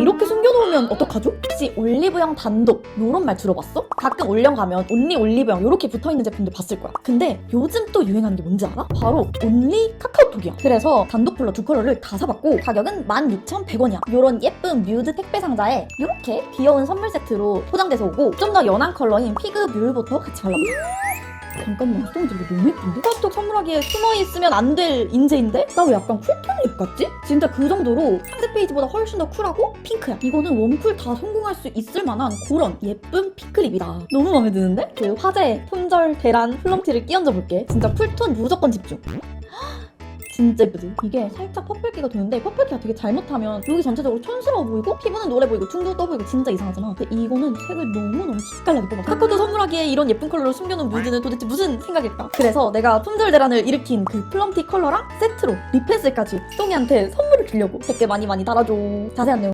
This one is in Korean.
이렇게 숨겨놓으면 어떡하죠? 혹시 올리브영 단독 요런 말 들어봤어? 가끔 올영 가면 온리 올리브영 요렇게 붙어있는 제품들 봤을 거야 근데 요즘 또 유행하는 게 뭔지 알아? 바로 온리 카카오톡이야 그래서 단독 컬러 두 컬러를 다 사봤고 가격은 16,100원이야 요런 예쁜 뮤드 택배 상자에 이렇게 귀여운 선물 세트로 포장돼서 오고 좀 더 연한 컬러인 피그 뮬부터 같이 발라보자 잠깐만 이거 너무 예쁜데? 카톡 선물하기에 숨어있으면 안 될 인재인데? 나 왜 약간 쿨톤 립 같지? 진짜 그 정도로 상대 페이지보다 훨씬 더 쿨하고 핑크야 이거는 원쿨 다 성공할 수 있을 만한 그런 예쁜 핑크립이다 너무 마음에 드는데? 그 화재, 톤절, 계란, 플럼티를 끼얹어 볼게 진짜 쿨톤 무조건 집중 진짜 예쁘지? 이게 살짝 퍼플기가 도는데 퍼플기가 되게 잘못하면 여기 전체적으로 촌스러워 보이고 피부는 노래 보이고 둥둥 떠 보이고 진짜 이상하잖아 근데 이거는 색을 너무너무 기깔나게 뽑아 카카오톡 선물하기에 이런 예쁜 컬러로 숨겨놓은 뮤드는 도대체 무슨 생각일까? 그래서 내가 품절 대란을 일으킨 그 플럼티 컬러랑 세트로 립펜슬까지 똥이한테 선물을 주려고 댓글 많이 많이 달아줘 자세한 내용